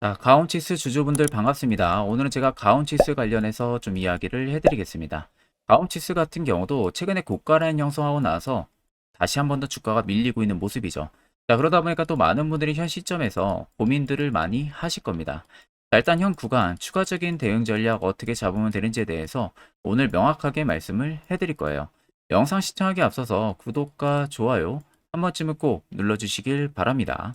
자, 가온치스 주주분들 반갑습니다. 오늘은 제가 가온치스 관련해서 좀 이야기를 해드리겠습니다. 가온치스 같은 경우도 최근에 고가 라인 형성하고 나서 다시 한 번 더 주가가 밀리고 있는 모습이죠. 자, 그러다 보니까 또 많은 분들이 현 시점에서 고민들을 많이 하실 겁니다. 자, 일단 현 구간 추가적인 대응 전략 어떻게 잡으면 되는지에 대해서 오늘 명확하게 말씀을 해드릴 거예요. 영상 시청하기 앞서서 구독과 좋아요 한 번쯤은 꼭 눌러주시길 바랍니다.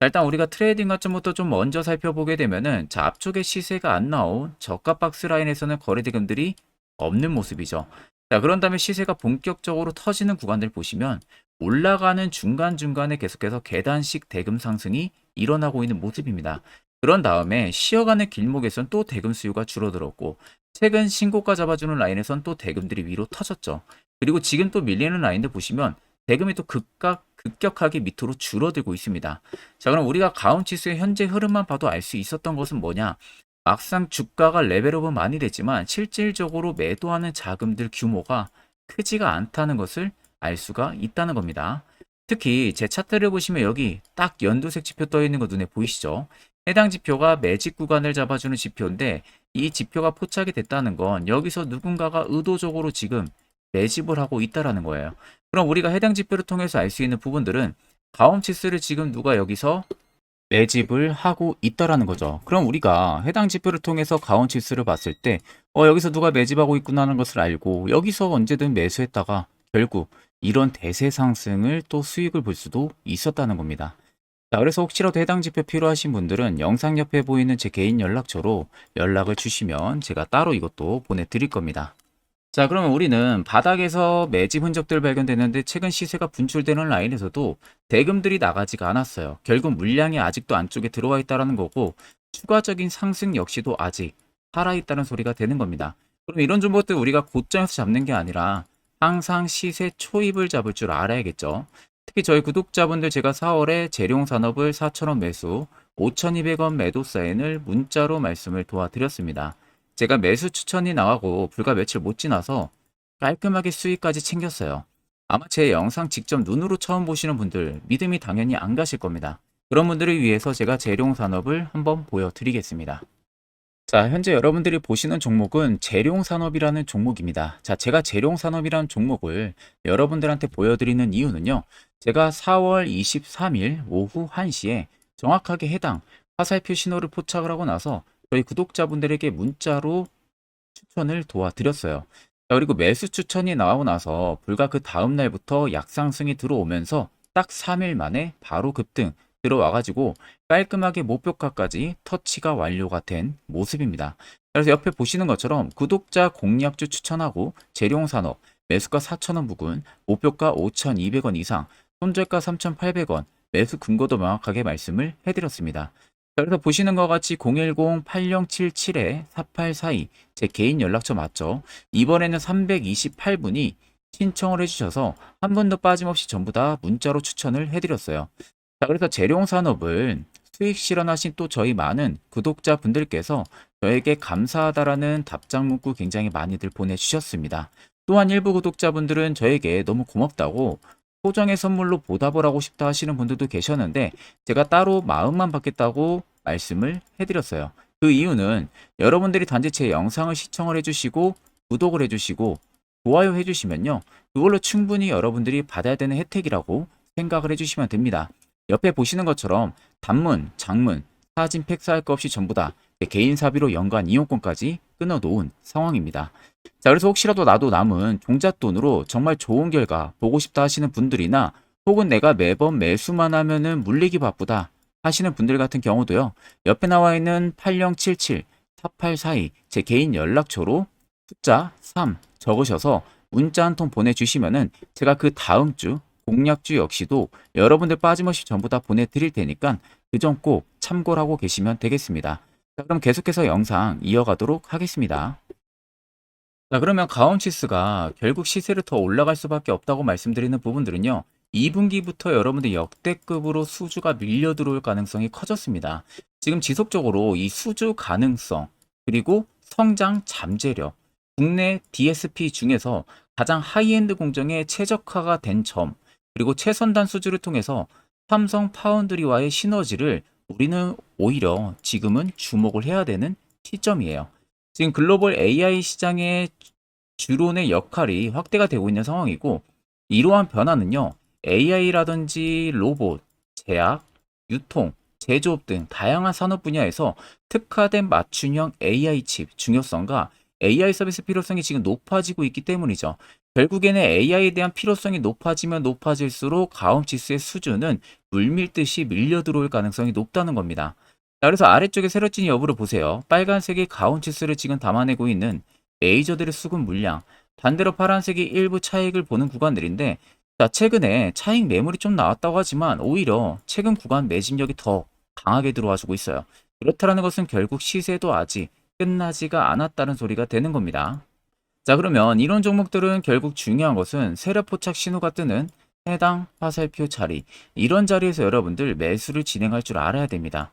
자, 일단 우리가 트레이딩 관점부터 좀 먼저 살펴보게 되면은 자, 앞쪽에 시세가 안 나온 저가 박스 라인에서는 거래 대금들이 없는 모습이죠. 자, 그런 다음에 시세가 본격적으로 터지는 구간들 보시면 올라가는 중간중간에 계속해서 계단식 대금 상승이 일어나고 있는 모습입니다. 그런 다음에 쉬어가는 길목에선 또 대금 수요가 줄어들었고 최근 신고가 잡아주는 라인에선 또 대금들이 위로 터졌죠. 그리고 지금 또 밀리는 라인들 보시면 대금이 또 급각 급격하게 밑으로 줄어들고 있습니다. 자, 그럼 우리가 가온치수의 현재 흐름만 봐도 알 수 있었던 것은 뭐냐? 막상 주가가 레벨업은 많이 됐지만 실질적으로 매도하는 자금들 규모가 크지가 않다는 것을 알 수가 있다는 겁니다. 특히 제 차트를 보시면 여기 딱 연두색 지표 떠 있는 거 눈에 보이시죠? 해당 지표가 매직 구간을 잡아주는 지표인데 이 지표가 포착이 됐다는 건 여기서 누군가가 의도적으로 지금 매집을 하고 있다라는 거예요. 그럼 우리가 해당 지표를 통해서 알 수 있는 부분들은 가온치스를 지금 누가 여기서 매집을 하고 있다라는 거죠. 그럼 우리가 해당 지표를 통해서 가온치스를 봤을 때, 어, 여기서 누가 매집하고 있구나는 하는 것을 알고, 여기서 언제든 매수했다가 결국 이런 대세 상승을 또 수익을 볼 수도 있었다는 겁니다. 자, 그래서 혹시라도 해당 지표 필요하신 분들은 영상 옆에 보이는 제 개인 연락처로 연락을 주시면 제가 따로 이것도 보내드릴 겁니다. 자, 그러면 우리는 바닥에서 매집 흔적들 발견되는데 최근 시세가 분출되는 라인에서도 대금들이 나가지가 않았어요. 결국 물량이 아직도 안쪽에 들어와 있다는 거고 추가적인 상승 역시도 아직 살아있다는 소리가 되는 겁니다. 그럼 이런 정보들 우리가 고점에서 잡는 게 아니라 항상 시세 초입을 잡을 줄 알아야겠죠. 특히 저희 구독자분들 제가 4월에 재룡산업을 4,000원 매수, 5,200원 매도 사인을 문자로 말씀을 도와드렸습니다. 제가 매수 추천이 나가고 불과 며칠 못 지나서 깔끔하게 수익까지 챙겼어요. 아마 제 영상 직접 눈으로 처음 보시는 분들 믿음이 당연히 안 가실 겁니다. 그런 분들을 위해서 제가 재룡 산업을 한번 보여드리겠습니다. 자, 현재 여러분들이 보시는 종목은 재룡 산업이라는 종목입니다. 자, 제가 재룡 산업이라는 종목을 여러분들한테 보여드리는 이유는요. 제가 4월 23일 오후 1시에 정확하게 해당 화살표 신호를 포착을 하고 나서 저희 구독자분들에게 문자로 추천을 도와드렸어요. 자, 그리고 매수 추천이 나오고 나서 불과 그 다음 날부터 약상승이 들어오면서 딱 3일 만에 바로 급등 들어와가지고 깔끔하게 목표가까지 터치가 완료가 된 모습입니다. 그래서 옆에 보시는 것처럼 구독자 공략주 추천하고 재룡산업 매수가 4,000원 부근, 목표가 5,200원 이상, 손절가 3,800원, 매수 근거도 명확하게 말씀을 해드렸습니다. 자, 그래서 보시는 것 같이 010-8077-4842 제 개인 연락처 맞죠? 이번에는 328분이 신청을 해주셔서 한 번도 빠짐없이 전부 다 문자로 추천을 해드렸어요. 자, 그래서 재룡산업을 수익 실현하신 또 저희 많은 구독자분들께서 저에게 감사하다라는 답장 문구 굉장히 많이들 보내주셨습니다. 또한 일부 구독자분들은 저에게 너무 고맙다고 소정의 선물로 보답을 하고 싶다 하시는 분들도 계셨는데 제가 따로 마음만 받겠다고 말씀을 해드렸어요. 그 이유는 여러분들이 단지 제 영상을 시청을 해주시고 구독을 해주시고 좋아요 해주시면요. 그걸로 충분히 여러분들이 받아야 되는 혜택이라고 생각을 해주시면 됩니다. 옆에 보시는 것처럼 단문, 장문, 사진 팩스할 것 없이 전부 다제 개인 사비로 연간 이용권까지 끊어놓은 상황입니다. 자, 그래서 혹시라도 나도 남은 종잣돈으로 정말 좋은 결과 보고 싶다 하시는 분들이나 혹은 내가 매번 매수만 하면은 물리기 바쁘다 하시는 분들 같은 경우도요. 옆에 나와 있는 8077 4842 제 개인 연락처로 숫자 3 적으셔서 문자 한 통 보내주시면은 제가 그 다음 주 공략주 역시도 여러분들 빠짐없이 전부 다 보내드릴 테니까 그 점 꼭 참고를 하고 계시면 되겠습니다. 자, 그럼 계속해서 영상 이어가도록 하겠습니다. 자, 그러면 가온치스가 결국 시세를 더 올라갈 수밖에 없다고 말씀드리는 부분들은요. 2분기부터 여러분들 역대급으로 수주가 밀려 들어올 가능성이 커졌습니다. 지금 지속적으로 이 수주 가능성, 그리고 성장 잠재력, 국내 DSP 중에서 가장 하이엔드 공정에 최적화가 된 점, 그리고 최선단 수주를 통해서 삼성 파운드리와의 시너지를 우리는 오히려 지금은 주목을 해야 되는 시점이에요. 지금 글로벌 AI 시장의 주론의 역할이 확대가 되고 있는 상황이고 이러한 변화는요. AI라든지 로봇, 제약, 유통, 제조업 등 다양한 산업 분야에서 특화된 맞춤형 AI 칩 중요성과 AI 서비스 필요성이 지금 높아지고 있기 때문이죠. 결국에는 AI에 대한 필요성이 높아지면 높아질수록 가움 지수의 수준은 물밀듯이 밀려 들어올 가능성이 높다는 겁니다. 자, 그래서 아래쪽에 세력진 여부를 보세요. 빨간색이 가온 지수를 지금 담아내고 있는 메이저들의 수급 물량, 반대로 파란색이 일부 차익을 보는 구간들인데, 자, 최근에 차익 매물이 좀 나왔다고 하지만 오히려 최근 구간 매집력이 더 강하게 들어와주고 있어요. 그렇다는 것은 결국 시세도 아직 끝나지가 않았다는 소리가 되는 겁니다. 자, 그러면 이런 종목들은 결국 중요한 것은 세력 포착 신호가 뜨는 해당 화살표 자리, 이런 자리에서 여러분들 매수를 진행할 줄 알아야 됩니다.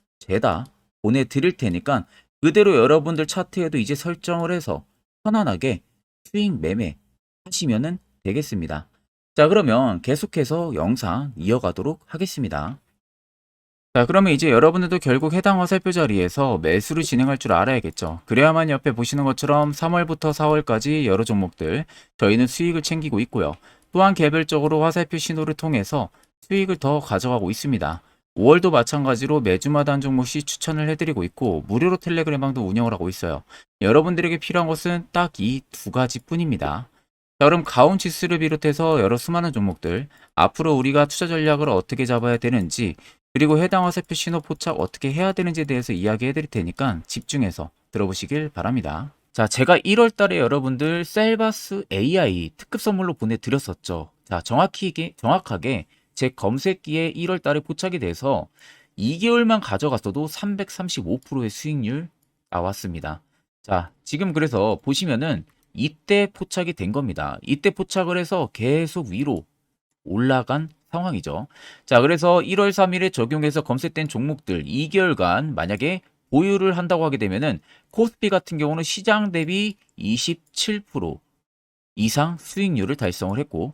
죄다 보내드릴 테니까 그대로 여러분들 차트에도 이제 설정을 해서 편안하게 수익 매매 하시면은 되겠습니다. 자, 그러면 계속해서 영상 이어가도록 하겠습니다. 자, 그러면 이제 여러분들도 결국 해당 화살표 자리에서 매수를 진행할 줄 알아야겠죠. 그래야만 옆에 보시는 것처럼 3월부터 4월까지 여러 종목들 저희는 수익을 챙기고 있고요. 또한 개별적으로 화살표 신호를 통해서 수익을 더 가져가고 있습니다. 5월도 마찬가지로 매주마다 한 종목씩 추천을 해드리고 있고 무료로 텔레그램방도 운영을 하고 있어요. 여러분들에게 필요한 것은 딱 이 두 가지 뿐입니다. 자, 그럼 가온 지수를 비롯해서 여러 수많은 종목들 앞으로 우리가 투자 전략을 어떻게 잡아야 되는지 그리고 해당 화살표 신호 포착 어떻게 해야 되는지에 대해서 이야기해 드릴 테니까 집중해서 들어보시길 바랍니다. 자, 제가 1월 달에 여러분들 셀바스 AI 특급 선물로 보내드렸었죠. 자, 정확히, 정확하게 제 검색기에 1월 달에 포착이 돼서 2개월만 가져갔어도 335%의 수익률 나왔습니다. 자, 지금 그래서 보시면은 이때 포착이 된 겁니다. 이때 포착을 해서 계속 위로 올라간 상황이죠. 자, 그래서 1월 3일에 적용해서 검색된 종목들 2개월간 만약에 보유를 한다고 하게 되면은 코스피 같은 경우는 시장 대비 27% 이상 수익률을 달성을 했고